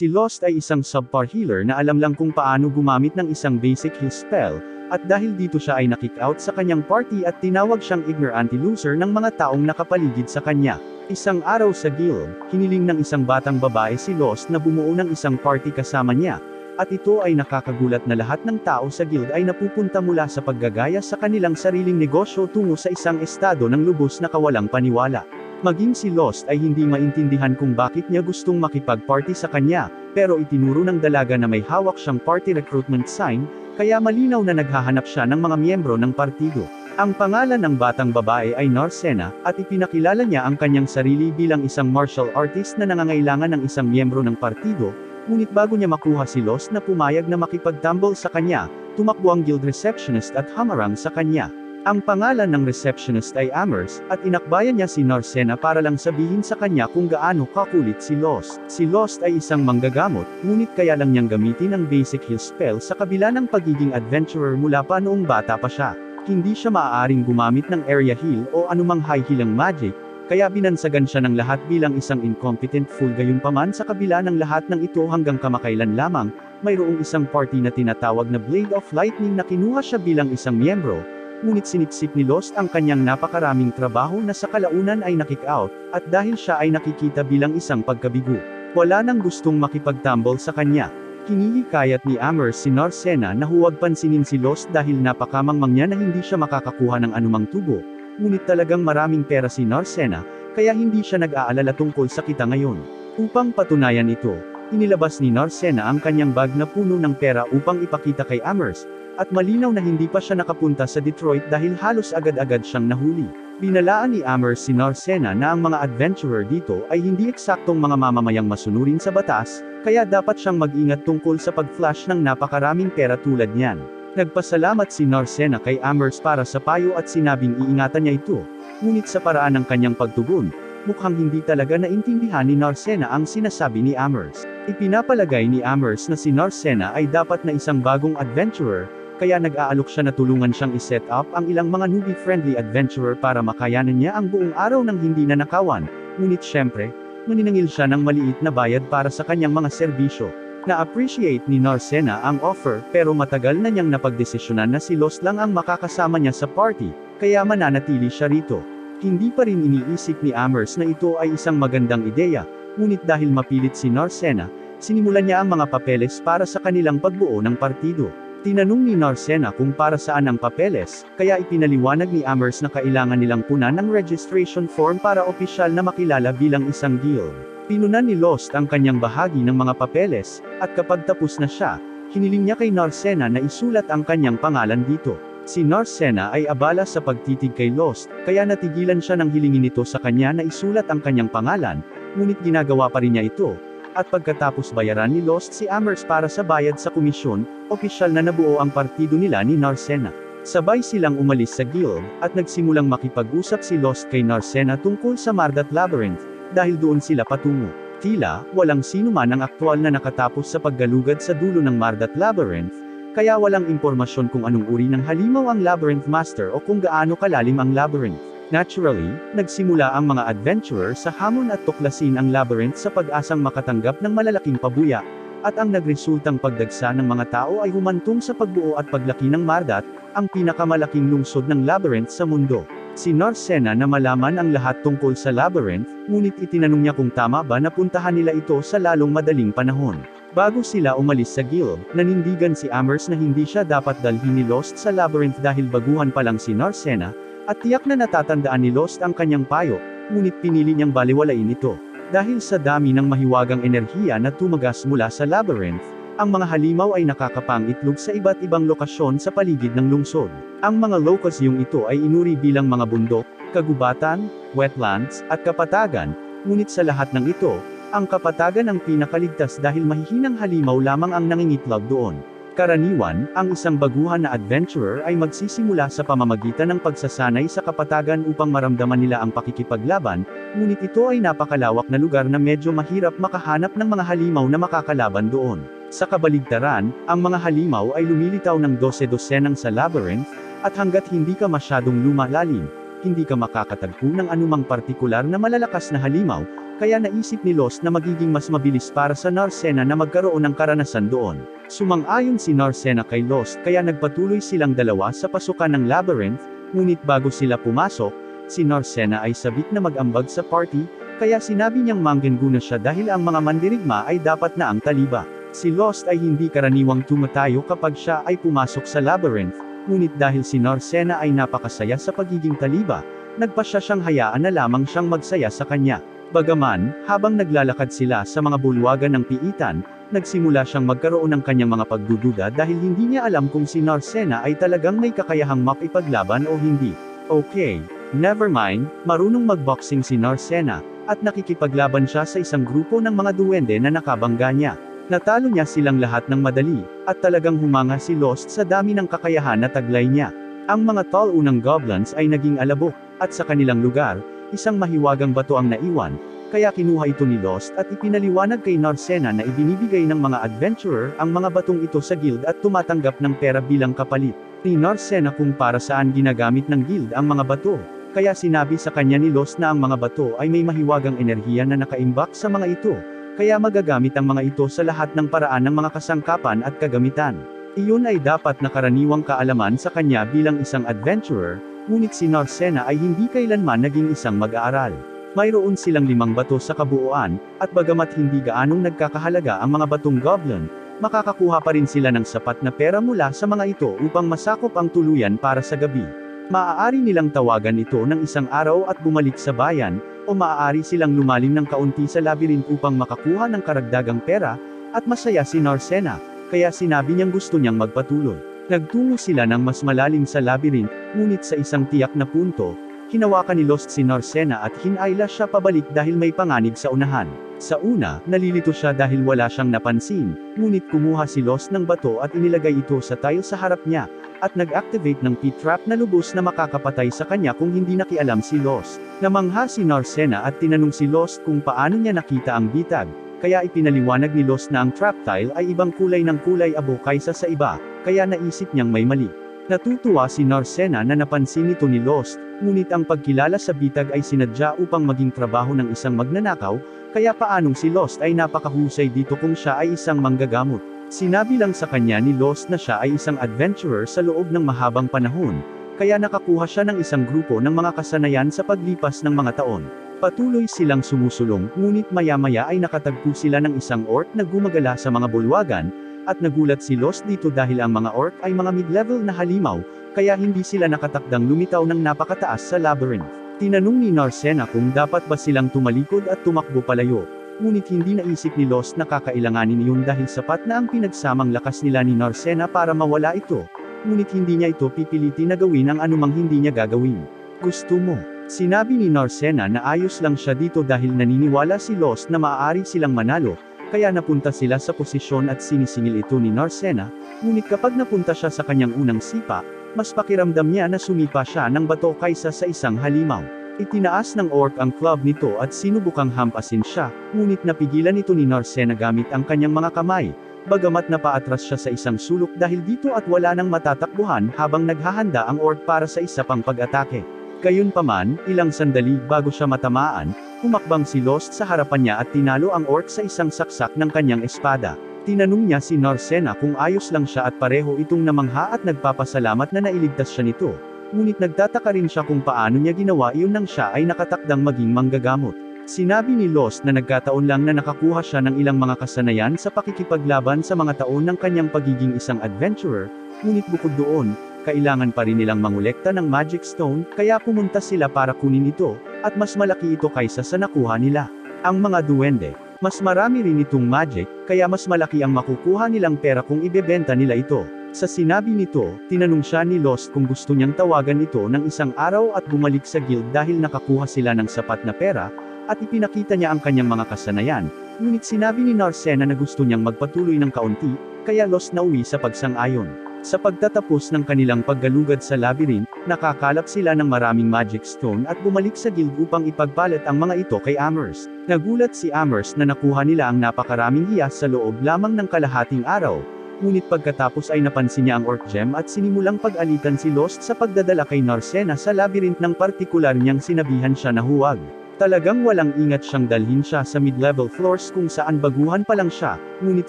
Si Lost ay isang subpar healer na alam lang kung paano gumamit ng isang basic heal spell, at dahil dito siya ay nakick out sa kanyang party at tinawag siyang ignorant loser ng mga taong nakapaligid sa kanya. Isang araw sa guild, hiniling ng isang batang babae si Lost na bumuo ng isang party kasama niya, at ito ay nakakagulat na lahat ng tao sa guild ay napupunta mula sa paggagaya sa kanilang sariling negosyo tungo sa isang estado ng lubos na kawalang paniwala. Maging si Lost ay hindi maintindihan kung bakit niya gustong makipag-party sa kanya, pero itinuro ng dalaga na may hawak siyang party recruitment sign, kaya malinaw na naghahanap siya ng mga miyembro ng partido. Ang pangalan ng batang babae ay Narcena, at ipinakilala niya ang kanyang sarili bilang isang martial artist na nangangailangan ng isang miyembro ng partido, ngunit bago niya makuha si Lost na pumayag na makipagtambol sa kanya, tumakbo ang guild receptionist at hamarang sa kanya. Ang pangalan ng receptionist ay Amers, at inakbayan niya si Narcena para lang sabihin sa kanya kung gaano kakulit si Lost. Si Lost ay isang manggagamot, ngunit kaya lang niyang gamitin ang basic heal spell sa kabila ng pagiging adventurer mula pa noong bata pa siya. Hindi siya maaaring gumamit ng area heal o anumang high healing magic, kaya binansagan siya ng lahat bilang isang incompetent fool gayunpaman sa kabila ng lahat ng ito hanggang kamakailan lamang, mayroong isang party na tinatawag na Blade of Lightning na kinuha siya bilang isang miyembro, ngunit sinipsip ni Lost ang kanyang napakaraming trabaho na sa kalaunan ay nakick out, at dahil siya ay nakikita bilang isang pagkabigo. Wala nang gustong makipagtambol sa kanya. Hinihikayat ni Amers si Narcena na huwag pansinin si Lost dahil napakamangmang niya na hindi siya makakakuha ng anumang tubo, ngunit talagang maraming pera si Narcena, kaya hindi siya nag-aalala tungkol sa kita ngayon. Upang patunayan ito, inilabas ni Narcena ang kanyang bag na puno ng pera upang ipakita kay Amers, at malinaw na hindi pa siya nakapunta sa Detroit dahil halos agad-agad siyang nahuli. Binalaan ni Amers si Narcena na ang mga adventurer dito ay hindi eksaktong mga mamamayang masunurin sa batas, kaya dapat siyang mag-ingat tungkol sa pag-flash ng napakaraming pera tulad niyan. Nagpasalamat si Narcena kay Amers para sa payo at sinabing iingatan niya ito, ngunit sa paraan ng kanyang pagtugon, mukhang hindi talaga naintindihan ni Narcena ang sinasabi ni Amers. Ipinapalagay ni Amers na si Narcena ay dapat na isang bagong adventurer, kaya nag-aalok siya na tulungan siyang iset up ang ilang mga newbie-friendly adventurer para makayanan niya ang buong araw ng hindi nanakawan, ngunit syempre, maninangil siya ng maliit na bayad para sa kanyang mga serbisyo. Na-appreciate ni Narcena ang offer, pero matagal na niyang napagdesisyonan na si Lost lang ang makakasama niya sa party, kaya mananatili siya rito. Hindi pa rin iniisip ni Amers na ito ay isang magandang ideya, ngunit dahil mapilit si Narcena, sinimulan niya ang mga papeles para sa kanilang pagbuo ng partido. Tinanong ni Narcena kung para saan ang papeles, kaya ipinaliwanag ni Amers na kailangan nilang punan ng registration form para opisyal na makilala bilang isang guild. Pinunan ni Lost ang kanyang bahagi ng mga papeles, at kapag tapos na siya, hiniling niya kay Narcena na isulat ang kanyang pangalan dito. Si Narcena ay abala sa pagtitig kay Lost, kaya natigilan siya nang hilingin ito sa kanya na isulat ang kanyang pangalan, ngunit ginagawa pa rin niya ito, at pagkatapos bayaran ni Lost si Amers para sa bayad sa komisyon, opisyal na nabuo ang partido nila ni Narcena. Sabay silang umalis sa guild, at nagsimulang makipag-usap si Lost kay Narcena tungkol sa Mardat Labyrinth, dahil doon sila patungo. Tila, walang sino man ang aktwal na nakatapos sa paggalugad sa dulo ng Mardat Labyrinth, kaya walang impormasyon kung anong uri ng halimaw ang Labyrinth Master o kung gaano kalalim ang labyrinth. Naturally, nagsimula ang mga adventurer sa hamon at tuklasin ang labyrinth sa pag-asang makatanggap ng malalaking pabuya, at ang nagresultang pagdagsa ng mga tao ay humantong sa pagbuo at paglaki ng Mardat, ang pinakamalaking lungsod ng labyrinth sa mundo. Si Narcena na malaman ang lahat tungkol sa labyrinth, ngunit itinanong niya kung tama ba na puntahan nila ito sa lalong madaling panahon. Bago sila umalis sa guild, nanindigan si Amers na hindi siya dapat dalhin ni Lost sa labyrinth dahil baguhan pa lang si Narcena, at tiyak na natatandaan ni Lost ang kanyang payo, ngunit pinili niyang baliwalain ito. Dahil sa dami ng mahiwagang enerhiya na tumagas mula sa labyrinth, ang mga halimaw ay nakakapangitlog sa iba't ibang lokasyon sa paligid ng lungsod. Ang mga lokasyong ito ay inuri bilang mga bundok, kagubatan, wetlands, at kapatagan, ngunit sa lahat ng ito, ang kapatagan ang pinakaligtas dahil mahihinang halimaw lamang ang nangingitlog doon. Karaniwan, ang isang baguhan na adventurer ay magsisimula sa pamamagitan ng pagsasanay sa kapatagan upang maramdaman nila ang pakikipaglaban, ngunit ito ay napakalawak na lugar na medyo mahirap makahanap ng mga halimaw na makakalaban doon. Sa kabaligtaran, ang mga halimaw ay lumilitaw ng dose-dosenang sa labyrinth, at hanggat hindi ka masyadong lumalalim, hindi ka makakatagpo ng anumang partikular na malalakas na halimaw, kaya naisip ni Lost na magiging mas mabilis para sa Narcena na magkaroon ng karanasan doon. Sumang-ayon si Narcena kay Lost kaya nagpatuloy silang dalawa sa pasukan ng labyrinth, ngunit bago sila pumasok, si Narcena ay sabik na mag-ambag sa party, kaya sinabi niyang manggenguna siya dahil ang mga mandirigma ay dapat na ang taliba. Si Lost ay hindi karaniwang tumatayo kapag siya ay pumasok sa labyrinth, ngunit dahil si Narcena ay napakasaya sa pagiging taliba, nagpa siya siyang hayaan na lamang siyang magsaya sa kanya. Bagaman, habang naglalakad sila sa mga bulwagan ng piitan, nagsimula siyang magkaroon ng kanyang mga pagdududa dahil hindi niya alam kung si Narcena ay talagang may kakayahang makipaglaban o hindi. Okay, never mind, marunong magboxing si Narcena, at nakikipaglaban siya sa isang grupo ng mga duwende na nakabangga niya. Natalo niya silang lahat ng madali, at talagang humanga si Lost sa dami ng kakayahan na taglay niya. Ang mga tall unang goblins ay naging alabok, at sa kanilang lugar, isang mahiwagang bato ang naiwan, kaya kinuha ito ni Lost at ipinaliwanag kay Narcena na ibinibigay ng mga adventurer ang mga batong ito sa guild at tumatanggap ng pera bilang kapalit. Ni Narcena kung para saan ginagamit ng guild ang mga bato, kaya sinabi sa kanya ni Lost na ang mga bato ay may mahiwagang enerhiya na nakaimbak sa mga ito, kaya magagamit ang mga ito sa lahat ng paraan ng mga kasangkapan at kagamitan. Iyon ay dapat na karaniwang kaalaman sa kanya bilang isang adventurer, ngunit si Narcena ay hindi kailanman naging isang mag-aaral. Mayroon silang limang bato sa kabuuan, at bagamat hindi gaanong nagkakahalaga ang mga batong goblin, makakakuha pa rin sila ng sapat na pera mula sa mga ito upang masakop ang tuluyan para sa gabi. Maaari nilang tawagan ito ng isang araw at bumalik sa bayan, o maaari silang lumalim ng kaunti sa labyrinth upang makakuha ng karagdagang pera, at masaya si Narcena, kaya sinabi niyang gusto niyang magpatuloy. Nagtungo sila ng mas malalim sa labyrinth, ngunit sa isang tiyak na punto, hinawakan ni Lost si Narcena at hinayla siya pabalik dahil may panganib sa unahan. Sa una, nalilito siya dahil wala siyang napansin, ngunit kumuha si Lost ng bato at inilagay ito sa tile sa harap niya, at nag-activate ng pit trap na lubos na makakapatay sa kanya kung hindi nakialam si Lost. Namangha si Narcena at tinanong si Lost kung paano niya nakita ang bitag, kaya ipinaliwanag ni Lost na ang trap tile ay ibang kulay ng kulay abo kaysa sa iba, kaya naisip niyang may mali. Natutuwa si Narcena na napansin ito ni Lost, ngunit ang pagkilala sa bitag ay sinadya upang maging trabaho ng isang magnanakaw, kaya paanong si Lost ay napakahusay dito kung siya ay isang manggagamot. Sinabi lang sa kanya ni Lost na siya ay isang adventurer sa loob ng mahabang panahon, kaya nakakuha siya ng isang grupo ng mga kasanayan sa paglipas ng mga taon. Patuloy silang sumusulong, ngunit maya-maya ay nakatagpo sila ng isang orc na gumagala sa mga bulwagan, at nagulat si Lost dito dahil ang mga orc ay mga mid-level na halimaw, kaya hindi sila nakatakdang lumitaw ng napakataas sa labyrinth. Tinanong ni Narcena kung dapat ba silang tumalikod at tumakbo palayo, ngunit hindi naisip ni Lost na kakailanganin iyon dahil sapat na ang pinagsamang lakas nila ni Narcena para mawala ito, ngunit hindi niya ito pipiliti na gawin ang anumang hindi niya gagawin. Gusto mo? Sinabi ni Narcena na ayos lang siya dito dahil naniniwala si Lost na maaari silang manalo, kaya napunta sila sa posisyon at sinisingil ito ni Narcena, ngunit kapag napunta siya sa kanyang unang sipa, mas pakiramdam niya na sumipa siya ng bato kaysa sa isang halimaw. Itinaas ng orc ang club nito at sinubukang hampasin siya, ngunit napigilan ito ni Narcena gamit ang kanyang mga kamay, bagamat napaatras siya sa isang sulok dahil dito at wala nang matatakbuhan habang naghahanda ang orc para sa isa pang pag-atake. Gayunpaman, ilang sandali bago siya matamaan, humakbang si Lost sa harapan niya at tinalo ang orc sa isang saksak ng kanyang espada. Tinanong niya si Narcena kung ayos lang siya at pareho itong namangha at nagpapasalamat na nailigtas siya nito. Ngunit nagtataka rin siya kung paano niya ginawa iyon nang siya ay nakatakdang maging manggagamot. Sinabi ni Lost na nagkataon lang na nakakuha siya ng ilang mga kasanayan sa pakikipaglaban sa mga taon ng kanyang pagiging isang adventurer, ngunit bukod doon, kailangan pa rin nilang mangolekta ng Magic Stone, kaya pumunta sila para kunin ito, at mas malaki ito kaysa sa nakuha nila. Ang mga duwende, mas marami rin itong magic, kaya mas malaki ang makukuha nilang pera kung ibebenta nila ito. Sa sinabi nito, tinanong siya ni Lost kung gusto niyang tawagan ito ng isang araw at bumalik sa guild dahil nakakuha sila ng sapat na pera, at ipinakita niya ang kanyang mga kasanayan, ngunit sinabi ni Narcena na gusto niyang magpatuloy ng kaunti, kaya Lost na uwi sa pagsang-ayon. Sa pagtatapos ng kanilang paggalugad sa labyrinth, nakakalap sila ng maraming magic stone at bumalik sa guild upang ipagpalit ang mga ito kay Amherst. Nagulat si Amherst na nakuha nila ang napakaraming hiyas sa loob lamang ng kalahating araw, ngunit pagkatapos ay napansin niya ang Orc Gem at sinimulang pag-alitan si Lost sa pagdadala kay Narcena sa labyrinth ng partikular niyang sinabihan siya na huwag. Talagang walang ingat siyang dalhin siya sa mid-level floors kung saan baguhan pa lang siya, ngunit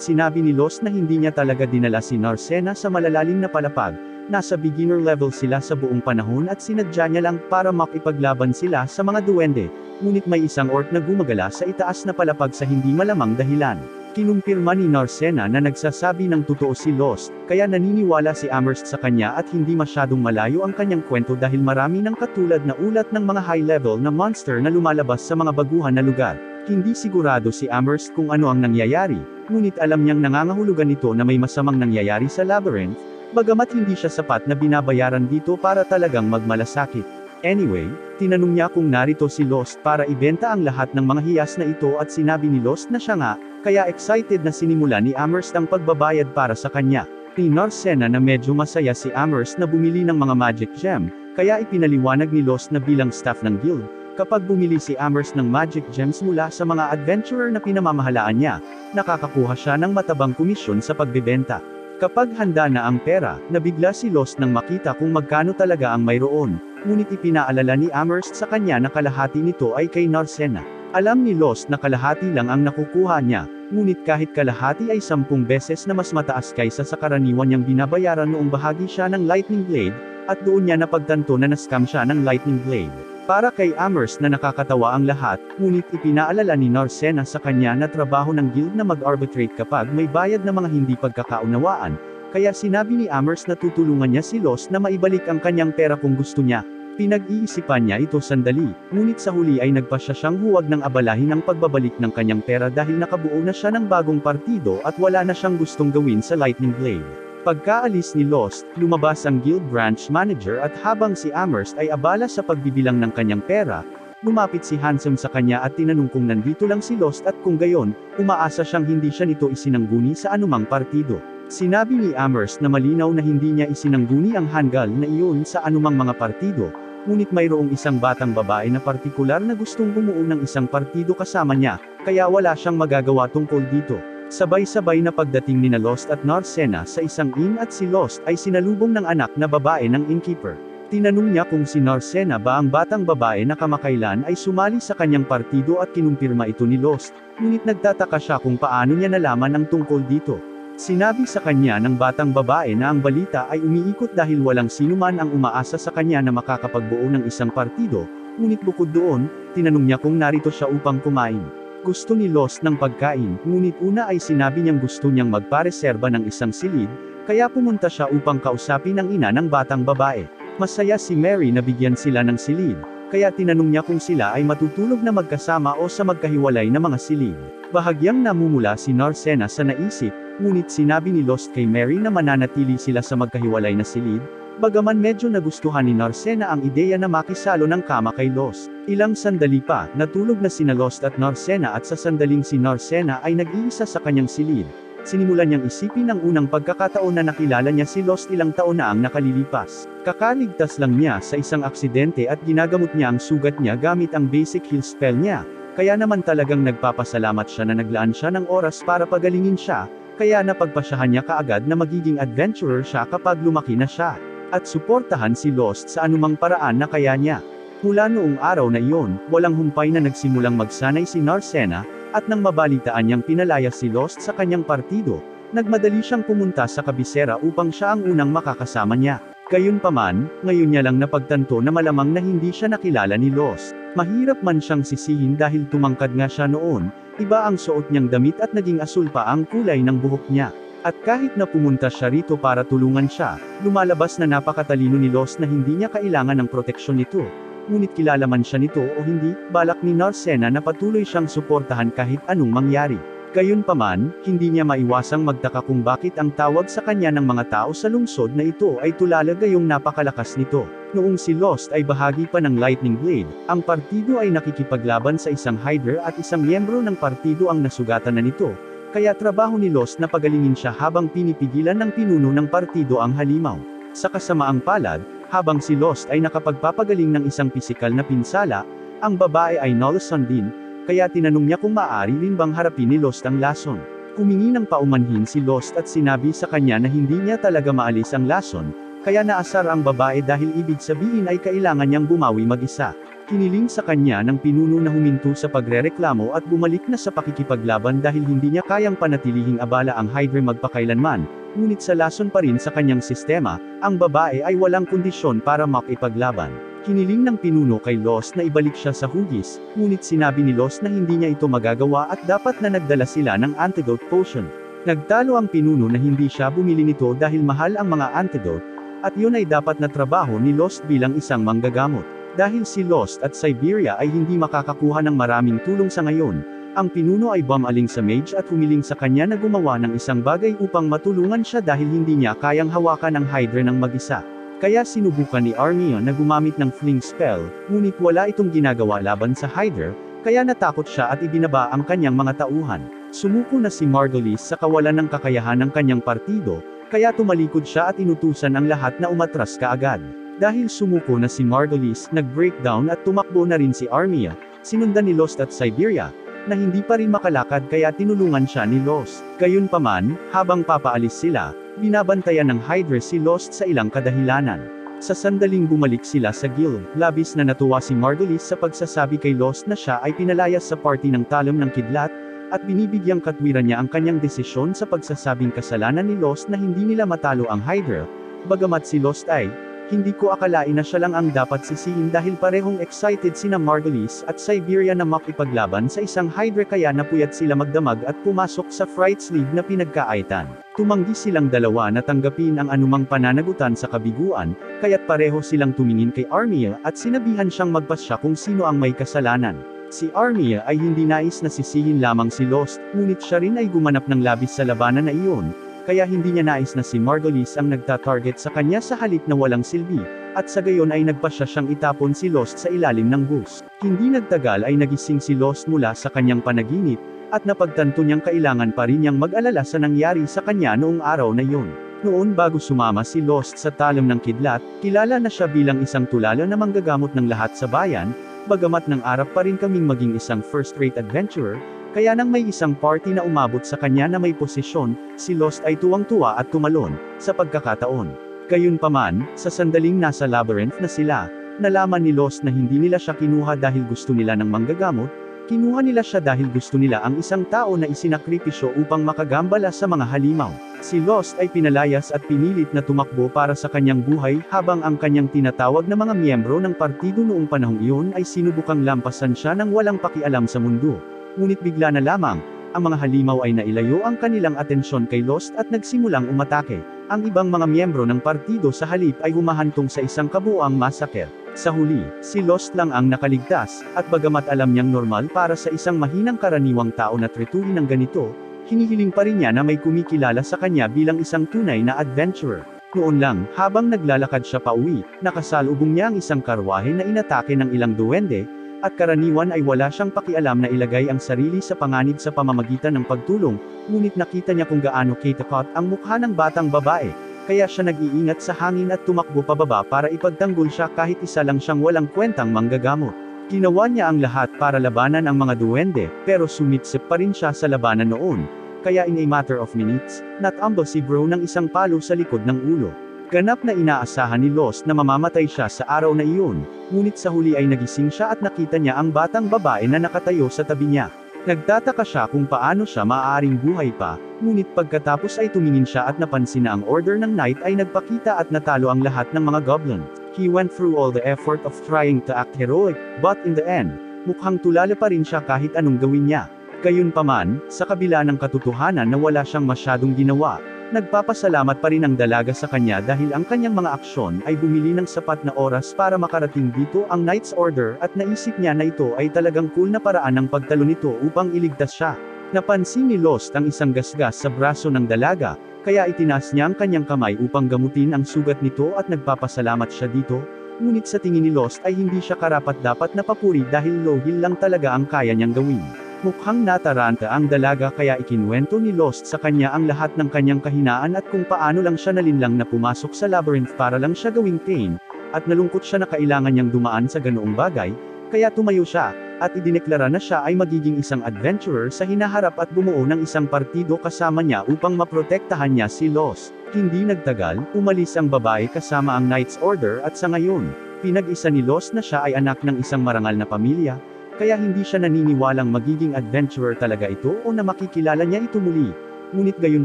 sinabi ni Lost na hindi niya talaga dinala si Narcena sa malalalim na palapag, nasa beginner level sila sa buong panahon at sinadya niya lang para makipaglaban sila sa mga duwende, ngunit may isang orc na gumagala sa itaas na palapag sa hindi malamang dahilan. Kinumpirma ni Narcena na nagsasabi ng totoo si Lost, kaya naniniwala si Amherst sa kanya at hindi masyadong malayo ang kanyang kwento dahil marami ng katulad na ulat ng mga high-level na monster na lumalabas sa mga baguhan na lugar. Hindi sigurado si Amherst kung ano ang nangyayari, ngunit alam niyang nangangahulugan ito na may masamang nangyayari sa labyrinth, bagamat hindi siya sapat na binabayaran dito para talagang magmalasakit. Anyway, tinanong niya kung narito si Lost para ibenta ang lahat ng mga hiyas na ito at sinabi ni Lost na siya nga, kaya excited na sinimula ni Amherst ang pagbabayad para sa kanya. Ni Narcena na medyo masaya si Amherst na bumili ng mga magic gem, kaya ipinaliwanag ni Lost na bilang staff ng guild, kapag bumili si Amherst ng magic gems mula sa mga adventurer na pinamamahalaan niya, nakakakuha siya ng matabang komisyon sa pagbebenta. Kapag handa na ang pera, nabigla si Lost nang makita kung magkano talaga ang mayroon, ngunit ipinaalala ni Amherst sa kanya na kalahati nito ay kay Narcena. Alam ni Lost na kalahati lang ang nakukuha niya, ngunit kahit kalahati ay sampung beses na mas mataas kaysa sa karaniwan niyang binabayaran noong bahagi siya ng Lightning Blade, at doon niya napagtanto na nascam siya ng Lightning Blade. Para kay Amherst na nakakatawa ang lahat, ngunit ipinaalala ni Narcena sa kanya na trabaho ng guild na mag-arbitrate kapag may bayad na mga hindi pagkakaunawaan, kaya sinabi ni Amherst na tutulungan niya si Lost na maibalik ang kanyang pera kung gusto niya. Pinag-iisipan niya ito sandali, ngunit sa huli ay nagpasya siyang huwag ng abalahin ang pagbabalik ng kanyang pera dahil nakabuo na siya ng bagong partido at wala na siyang gustong gawin sa Lightning Blade. Pagkaalis ni Lost, lumabas ang guild branch manager at habang si Amherst ay abala sa pagbibilang ng kanyang pera, lumapit si Handsome sa kanya at tinanong kung nandito lang si Lost at kung gayon, umaasa siyang hindi siya nito isinangguni sa anumang partido. Sinabi ni Amherst na malinaw na hindi niya isinangguni ang hanggal na iyon sa anumang mga partido, ngunit mayroong isang batang babae na partikular na gustong bumuo ng isang partido kasama niya, kaya wala siyang magagawa tungkol dito. Sabay-sabay na pagdating ni na Lost at Narcena sa isang inn at si Lost ay sinalubong ng anak na babae ng innkeeper. Tinanong niya kung si Narcena ba ang batang babae na kamakailan ay sumali sa kanyang partido at kinumpirma ito ni Lost, ngunit nagtataka siya kung paano niya nalaman ang tungkol dito. Sinabi sa kanya ng batang babae na ang balita ay umiikot dahil walang sinuman ang umaasa sa kanya na makakapagbuo ng isang partido, ngunit bukod doon, tinanong niya kung narito siya upang kumain. Gusto ni Lost ng pagkain, ngunit una ay sinabi niyang gusto niyang magpareserba ng isang silid, kaya pumunta siya upang kausapin ang ina ng batang babae. Masaya si Mary na bigyan sila ng silid, kaya tinanong niya kung sila ay matutulog na magkasama o sa magkahiwalay na mga silid. Bahagyang namumula si Narcena sa naisip, ngunit sinabi ni Lost kay Mary na mananatili sila sa magkahiwalay na silid, Bagaman medyo nagustuhan ni Narcena ang ideya na makisalo ng kama kay Lost. Ilang sandali pa, natulog na sina Lost at Narcena at sa sandaling si Narcena ay nag-iisa sa kanyang silid. Sinimulan niyang isipin ang unang pagkakataon na nakilala niya si Lost ilang taon na ang nakalilipas. Kakaligtas lang niya sa isang aksidente at ginagamot niya ang sugat niya gamit ang basic heal spell niya, kaya naman talagang nagpapasalamat siya na naglaan siya ng oras para pagalingin siya, kaya napagpasyahan niya kaagad na magiging adventurer siya kapag lumaki na siya at suportahan si Lost sa anumang paraan na kaya niya. Mula noong araw na iyon, walang humpay na nagsimulang magsanay si Narcena, at nang mabalitaan niyang pinalaya si Lost sa kanyang partido, nagmadali siyang pumunta sa kabisera upang siya ang unang makakasama niya. Gayunpaman, ngayon niya lang napagtanto na malamang na hindi siya nakilala ni Lost. Mahirap man siyang sisihin dahil tumangkad nga siya noon, iba ang suot niyang damit at naging asul pa ang kulay ng buhok niya. At kahit na pumunta siya rito para tulungan siya, lumalabas na napakatalino ni Lost na hindi niya kailangan ng proteksyon nito. Ngunit kilala man siya nito o hindi, balak ni Narcena na patuloy siyang suportahan kahit anong mangyari. Gayunpaman, hindi niya maiwasang magtaka kung bakit ang tawag sa kanya ng mga tao sa lungsod na ito ay tulala gayong napakalakas nito. Noong si Lost ay bahagi pa ng Lightning Blade, ang partido ay nakikipaglaban sa isang Hydra at isang miyembro ng partido ang nasugatan na nito, kaya trabaho ni Lost na pagalingin siya habang pinipigilan ng pinuno ng partido ang halimaw. Sa kasamaang palad, habang si Lost ay nakapagpapagaling ng isang pisikal na pinsala, ang babae ay Nolson din, kaya tinanong niya kung maaari rin bang harapin ni Lost ang lason. Humingi ng paumanhin si Lost at sinabi sa kanya na hindi niya talaga maalis ang lason, kaya naasar ang babae dahil ibig sabihin ay kailangan niyang bumawi mag-isa. Kiniling sa kanya ng pinuno na huminto sa pagrereklamo at bumalik na sa pakikipaglaban dahil hindi niya kayang panatilihing abala ang Hydra magpakailanman, ngunit sa lason pa rin sa kanyang sistema, ang babae ay walang kondisyon para makipaglaban. Kiniling ng pinuno kay Lost na ibalik siya sa hugis, ngunit sinabi ni Lost na hindi niya ito magagawa at dapat na nagdala sila ng antidote potion. Nagtalo ang pinuno na hindi siya bumili nito dahil mahal ang mga antidote, at yun ay dapat na trabaho ni Lost bilang isang manggagamot. Dahil si Lost at Siberia ay hindi makakakuha ng maraming tulong sa ngayon, ang pinuno ay bumaling sa mage at humiling sa kanya na gumawa ng isang bagay upang matulungan siya dahil hindi niya kayang hawakan ang Hydra ng mag-isa. Kaya sinubukan ni Armion na gumamit ng fling spell, ngunit wala itong ginagawa laban sa Hydra, kaya natakot siya at ibinaba ang kanyang mga tauhan. Sumuko na si Margolis sa kawalan ng kakayahan ng kanyang partido, kaya tumalikod siya at inutusan ang lahat na umatras kaagad. Dahil sumuko na si Margolis, nag-breakdown at tumakbo na rin si Armia, sinundan ni Lost at Siberia, na hindi pa rin makalakad kaya tinulungan siya ni Lost. Gayunpaman, habang papaalis sila, binabantayan ng Hydra si Lost sa ilang kadahilanan. Sa sandaling bumalik sila sa guild, labis na natuwa si Margolis sa pagsasabi kay Lost na siya ay pinalayas sa party ng talom ng kidlat, at binibigyang katwiran niya ang kanyang desisyon sa pagsasabing kasalanan ni Lost na hindi nila matalo ang Hydra, bagamat si Lost ay, hindi ko akalain na siya lang ang dapat sisihin dahil parehong excited sina Margolis at Siberia na makipaglaban sa isang Hydra kaya napuyat sila magdamag at pumasok sa Frights League na pinagkaaitan. Tumanggi silang dalawa na tanggapin ang anumang pananagutan sa kabiguan, kaya't pareho silang tumingin kay Armia at sinabihan siyang magpasya kung sino ang may kasalanan. Si Armia ay hindi nais na sisihin lamang si Lost, ngunit siya rin ay gumanap ng labis sa labanan na iyon, kaya hindi niya nais na si Margolis ang nagta-target sa kanya sa halip na walang silbi, at sa gayon ay nagpasya siyang itapon si Lost sa ilalim ng bus. Hindi nagtagal ay nagising si Lost mula sa kanyang panaginip, at napagtanto niyang kailangan pa rin niyang mag-alala sa nangyari sa kanya noong araw na iyon. Noon bago sumama si Lost sa talom ng kidlat, kilala na siya bilang isang tulala na manggagamot ng lahat sa bayan, bagamat ng arap pa rin kaming maging isang first-rate adventurer, kaya nang may isang party na umabot sa kanya na may posisyon, si Lost ay tuwang-tuwa at tumalon, sa pagkakataon. Gayunpaman, sa sandaling nasa labyrinth na sila, nalaman ni Lost na hindi nila siya kinuha dahil gusto nila ng manggagamot, kinuha nila siya dahil gusto nila ang isang tao na isinakripisyo upang makagambala sa mga halimaw. Si Lost ay pinalayas at pinilit na tumakbo para sa kanyang buhay habang ang kanyang tinatawag na mga miyembro ng partido noong panahong iyon ay sinubukang lampasan siya ng walang pakialam sa mundo. Ngunit bigla na lamang, ang mga halimaw ay nailayo ang kanilang atensyon kay Lost at nagsimulang umatake. Ang ibang mga miyembro ng partido sa halip ay humahantong sa isang kabuang massacre. Sa huli, si Lost lang ang nakaligtas, at bagamat alam niyang normal para sa isang mahinang karaniwang tao na tretuhin ng ganito, hinihiling pa rin niya na may kumikilala sa kanya bilang isang tunay na adventurer. Noon lang, habang naglalakad siya pauwi, nakasalubong niya ang isang karwahe na inatake ng ilang duwende, at karaniwan ay wala siyang pakialam na ilagay ang sarili sa panganib sa pamamagitan ng pagtulong, ngunit nakita niya kung gaano katakot ang mukha ng batang babae, kaya siya nag-iingat sa hangin at tumakbo pababa para ipagtanggol siya kahit isa lang siyang walang kwentang manggagamot. Ginawa niya ang lahat para labanan ang mga duwende, pero sumitsip pa rin siya sa labanan noon, kaya in a matter of minutes, natumble si Bro ng isang palo sa likod ng ulo. Ganap na inaasahan ni Lost na mamamatay siya sa araw na iyon, ngunit sa huli ay nagising siya at nakita niya ang batang babae na nakatayo sa tabi niya. Nagtataka siya kung paano siya maaaring buhay pa, ngunit pagkatapos ay tumingin siya at napansin na ang order ng knight ay nagpakita at natalo ang lahat ng mga goblin. He went through all the effort of trying to act heroic, but in the end, mukhang tulala pa rin siya kahit anong gawin niya. Gayunpaman, sa kabila ng katotohanan na wala siyang masyadong ginawa, Nagpapasalamat pa rin ang dalaga sa kanya dahil ang kanyang mga aksyon ay bumili ng sapat na oras para makarating dito ang Knight's Order at naisip niya na ito ay talagang cool na paraan ng pagtalo nito upang iligtas siya. Napansin ni Lost ang isang gasgas sa braso ng dalaga, kaya itinas niya ang kanyang kamay upang gamutin ang sugat nito at nagpapasalamat siya dito, ngunit sa tingin ni Lost ay hindi siya karapat-dapat na papuri dahil low heel lang talaga ang kaya niyang gawin. Mukhang nataranta ang dalaga kaya ikinwento ni Lost sa kanya ang lahat ng kanyang kahinaan at kung paano lang siya nalinlang na pumasok sa labyrinth para lang siya gawing pain, at nalungkot siya na kailangan niyang dumaan sa ganoong bagay, kaya tumayo siya, at idineklara na siya ay magiging isang adventurer sa hinaharap at bumuo ng isang partido kasama niya upang maprotektahan niya si Lost. Hindi nagtagal, umalis ang babae kasama ang Knight's Order at sa ngayon, pinag-isa ni Lost na siya ay anak ng isang marangal na pamilya, kaya hindi siya naniniwalang magiging adventurer talaga ito o na makikilala niya ito muli. Ngunit gayon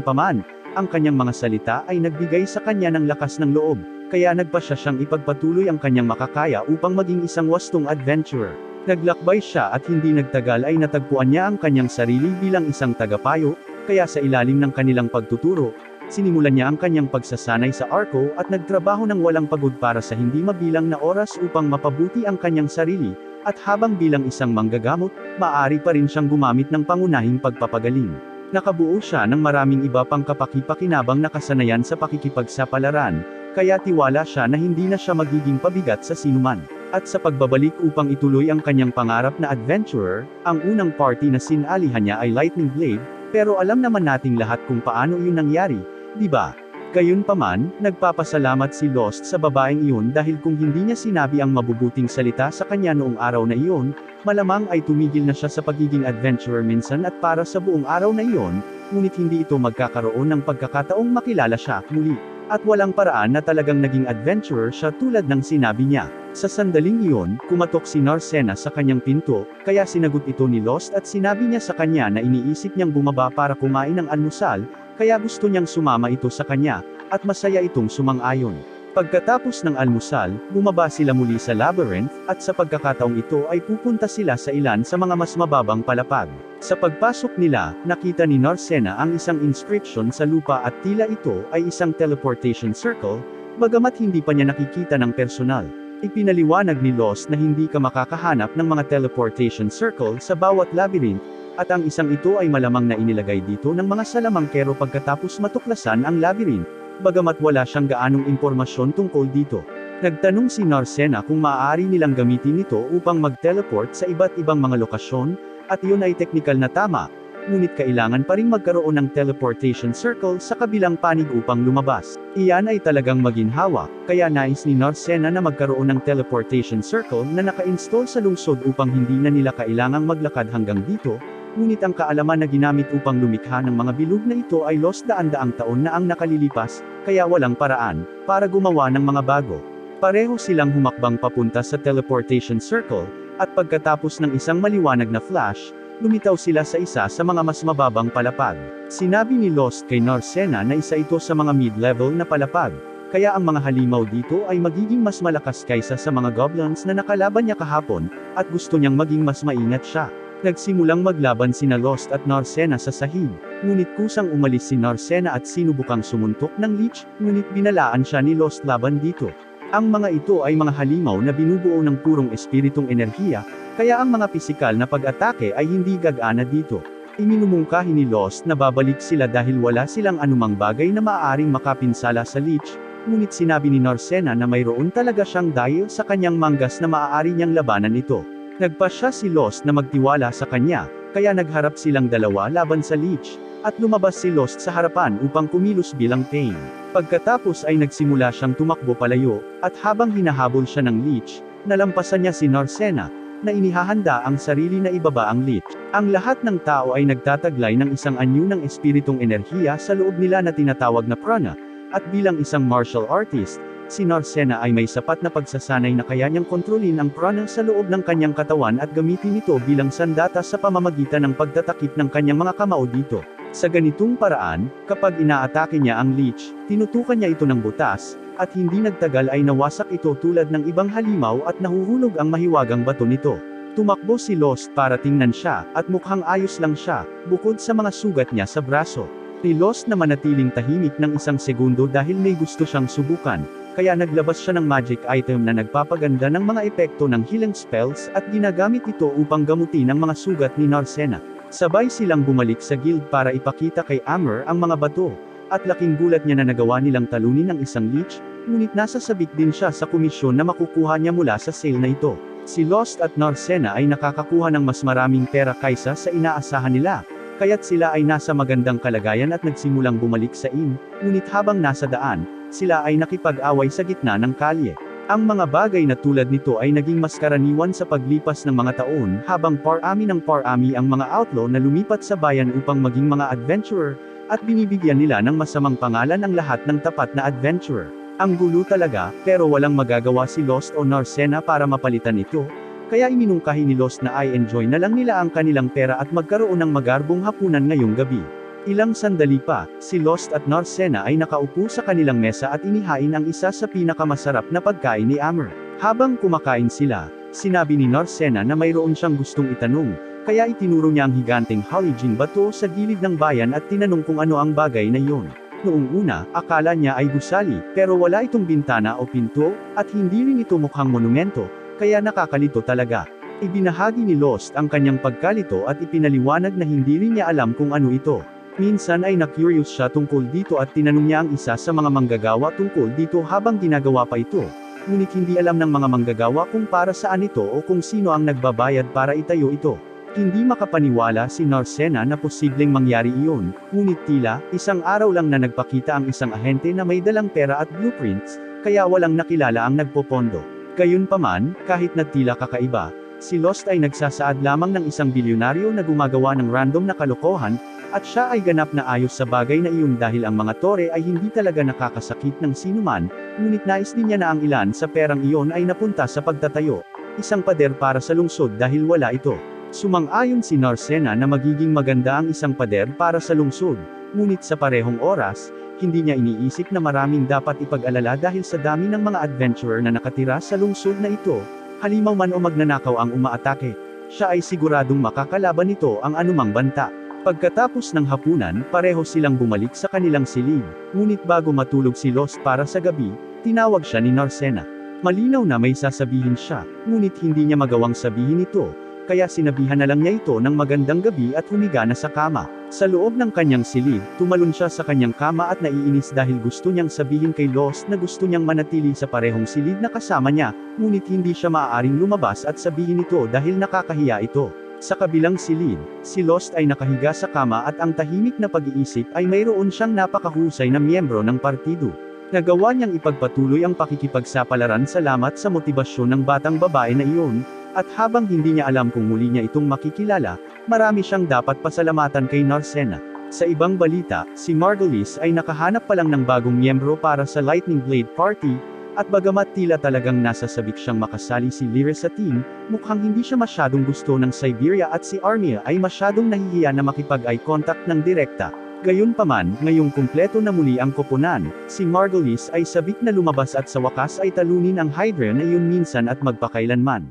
paman, ang kanyang mga salita ay nagbigay sa kanya ng lakas ng loob, kaya nagpa siya siyang ipagpatuloy ang kanyang makakaya upang maging isang wastong adventurer. Naglakbay siya at hindi nagtagal ay natagpuan niya ang kanyang sarili bilang isang tagapayo, kaya sa ilalim ng kanilang pagtuturo, sinimulan niya ang kanyang pagsasanay sa Arco at nagtrabaho ng walang pagod para sa hindi mabilang na oras upang mapabuti ang kanyang sarili, at habang bilang isang manggagamot, maaari pa rin siyang gumamit ng pangunahing pagpapagaling. Nakabuo siya ng maraming iba pang kapaki-pakinabang na kasanayan sa pakikipagsapalaran, kaya tiwala siya na hindi na siya magiging pabigat sa sinuman. At sa pagbabalik upang ituloy ang kanyang pangarap na adventurer, ang unang party na sinalihan niya ay Lightning Blade, pero alam naman nating lahat kung paano yun nangyari, di ba? Gayunpaman, nagpapasalamat si Lost sa babaeng iyon dahil kung hindi niya sinabi ang mabubuting salita sa kanya noong araw na iyon, malamang ay tumigil na siya sa pagiging adventurer minsan at para sa buong araw na iyon, ngunit hindi ito magkakaroon ng pagkakataong makilala siya muli. At walang paraan na talagang naging adventurer siya tulad ng sinabi niya. Sa sandaling iyon, kumatok si Narcena sa kanyang pinto, kaya sinagot ito ni Lost at sinabi niya sa kanya na iniisip niyang bumaba para kumain ng almusal, kaya gusto niyang sumama ito sa kanya, at masaya itong sumang-ayon. Pagkatapos ng almusal, bumaba sila muli sa labyrinth, at sa pagkakataong ito ay pupunta sila sa ilan sa mga mas mababang palapag. Sa pagpasok nila, nakita ni Narcena ang isang inscription sa lupa at tila ito ay isang teleportation circle, bagamat hindi pa niya nakikita ng personal. Ipinaliwanag ni Lost na hindi ka makakahanap ng mga teleportation circle sa bawat labyrinth, at ang isang ito ay malamang na inilagay dito ng mga salamangkero pagkatapos matuklasan ang labyrinth, bagamat wala siyang gaanong impormasyon tungkol dito. Nagtanong si Narcena kung maaari nilang gamitin ito upang mag-teleport sa iba't ibang mga lokasyon, at iyon ay teknikal na tama, ngunit kailangan pa rin magkaroon ng teleportation circle sa kabilang panig upang lumabas. Iyan ay talagang maginhawa, kaya nais ni Narcena na magkaroon ng teleportation circle na naka-install sa lungsod upang hindi na nila kailangang maglakad hanggang dito, ngunit ang kaalaman na ginamit upang lumikha ng mga bilog na ito ay los daan-daang taon na ang nakalilipas, kaya walang paraan, para gumawa ng mga bago. Pareho silang humakbang papunta sa teleportation circle, at pagkatapos ng isang maliwanag na flash, lumitaw sila sa isa sa mga mas mababang palapag. Sinabi ni Lost kay Narcena na isa ito sa mga mid-level na palapag, kaya ang mga halimaw dito ay magiging mas malakas kaysa sa mga goblins na nakalaban niya kahapon, at gusto niyang maging mas maingat siya. Nagsimulang maglaban sina Lost at Narcena sa sahig, ngunit kusang umalis si Narcena at sinubukang sumuntok ng leech, ngunit binalaan siya ni Lost laban dito. Ang mga ito ay mga halimaw na binubuo ng purong espiritong enerhiya, kaya ang mga pisikal na pag-atake ay hindi gagana dito. Iminumungkahi ni Lost na babalik sila dahil wala silang anumang bagay na maaaring makapinsala sa leech, ngunit sinabi ni Narcena na mayroon talaga siyang dahil sa kanyang manggas na maaari niyang labanan ito. Nagpa siya si Lost na magtiwala sa kanya, kaya nagharap silang dalawa laban sa leech, at lumabas si Lost sa harapan upang kumilos bilang Pain. Pagkatapos ay nagsimula siyang tumakbo palayo, at habang hinahabol siya ng leech, nalampasan niya si Narcena, na inihahanda ang sarili na ibaba ang leech. Ang lahat ng tao ay nagtataglay ng isang anyo ng espiritong enerhiya sa loob nila na tinatawag na prana, at bilang isang martial artist, si Narcena ay may sapat na pagsasanay na kaya niyang kontrolin ang prana sa loob ng kanyang katawan at gamitin ito bilang sandata sa pamamagitan ng pagtatakip ng kanyang mga kamao dito. Sa ganitong paraan, kapag inaatake niya ang leech, tinutukan niya ito ng butas, at hindi nagtagal ay nawasak ito tulad ng ibang halimaw at nahuhulog ang mahiwagang bato nito. Tumakbo si Lost para tingnan siya, at mukhang ayos lang siya, bukod sa mga sugat niya sa braso. Si Lost na manatiling tahimik ng isang segundo dahil may gusto siyang subukan, kaya naglabas siya ng magic item na nagpapaganda ng mga epekto ng healing spells at ginagamit ito upang gamutin ang mga sugat ni Narcena. Sabay silang bumalik sa guild para ipakita kay Amber ang mga bato, at laking gulat niya na nagawa nilang talunin ang isang leech, ngunit nasa sabik din siya sa komisyon na makukuha niya mula sa sale na ito. Si Lost at Narcena ay nakakakuha ng mas maraming pera kaysa sa inaasahan nila, kaya't sila ay nasa magandang kalagayan at nagsimulang bumalik sa inn, ngunit habang nasa daan, sila ay nakipag-away sa gitna ng kalye. Ang mga bagay na tulad nito ay naging mas karaniwan sa paglipas ng mga taon habang parami ng parami ang mga outlaw na lumipat sa bayan upang maging mga adventurer, at binibigyan nila ng masamang pangalan ang lahat ng tapat na adventurer. Ang gulo talaga, pero walang magagawa si Lost o Narcena para mapalitan ito, kaya iminungkahi ni Lost na ay enjoy na lang nila ang kanilang pera at magkaroon ng magarbong hapunan ngayong gabi. Ilang sandali pa, si Lost at Narcena ay nakaupo sa kanilang mesa at inihain ang isa sa pinakamasarap na pagkain ni Amber. Habang kumakain sila, sinabi ni Narcena na mayroon siyang gustong itanong, kaya itinuro niya ang higanteng halijing bato sa gilid ng bayan at tinanong kung ano ang bagay na iyon. Noong una, akala niya ay gusali, pero wala itong bintana o pinto, at hindi rin ito mukhang monumento, kaya nakakalito talaga. Ibinahagi ni Lost ang kanyang pagkalito at ipinaliwanag na hindi rin niya alam kung ano ito. Minsan ay na-curious siya tungkol dito at tinanong niya ang isa sa mga manggagawa tungkol dito habang ginagawa pa ito. Ngunit hindi alam ng mga manggagawa kung para saan ito o kung sino ang nagbabayad para itayo ito. Hindi makapaniwala si Narcena na posibleng mangyari iyon, ngunit tila, isang araw lang na nagpakita ang isang ahente na may dalang pera at blueprints, kaya walang nakilala ang nagpopondo. Gayunpaman, kahit na tila kakaiba, si Lost ay nagsasaad lamang ng isang bilyonaryo na gumagawa ng random na kalokohan, at siya ay ganap na ayos sa bagay na iyon dahil ang mga tore ay hindi talaga nakakasakit ng sinuman, ngunit nais din niya na ang ilan sa perang iyon ay napunta sa pagtatayo. Isang pader para sa lungsod dahil wala ito. Sumang-ayon si Narcena na magiging maganda ang isang pader para sa lungsod, ngunit sa parehong oras, hindi niya iniisip na maraming dapat ipag-alala dahil sa dami ng mga adventurer na nakatira sa lungsod na ito, halimaw man o magnanakaw ang umaatake. Siya ay siguradong makakalaban nito ang anumang banta. Pagkatapos ng hapunan, pareho silang bumalik sa kanilang silid, ngunit bago matulog si Lost para sa gabi, tinawag siya ni Narcena. Malinaw na may sasabihin siya, ngunit hindi niya magawang sabihin ito, kaya sinabihan na lang niya ito ng magandang gabi at humiga na sa kama. Sa loob ng kanyang silid, tumalon siya sa kanyang kama at naiinis dahil gusto niyang sabihin kay Lost na gusto niyang manatili sa parehong silid na kasama niya, ngunit hindi siya maaaring lumabas at sabihin ito dahil nakakahiya ito. Sa kabilang silid, si Lost ay nakahiga sa kama at ang tahimik na pag-iisip ay mayroon siyang napakahusay na miyembro ng partido. Nagawa niyang ipagpatuloy ang pakikipagsapalaran salamat sa motibasyon ng batang babae na iyon, at habang hindi niya alam kung muli niya itong makikilala, marami siyang dapat pasalamatan kay Narcena. Sa ibang balita, si Margulis ay nakahanap pa lang ng bagong miyembro para sa Lightning Blade Party, at bagamat tila talagang nasa sabik siyang makasali si Lyra sa team, mukhang hindi siya masyadong gusto ng Siberia at si Armia ay masyadong nahihiya na makipag-eye contact ng direkta. Gayunpaman, ngayong kumpleto na muli ang koponan, si Margulis ay sabik na lumabas at sa wakas ay talunin ang Hydra na iyon minsan at magpakailanman.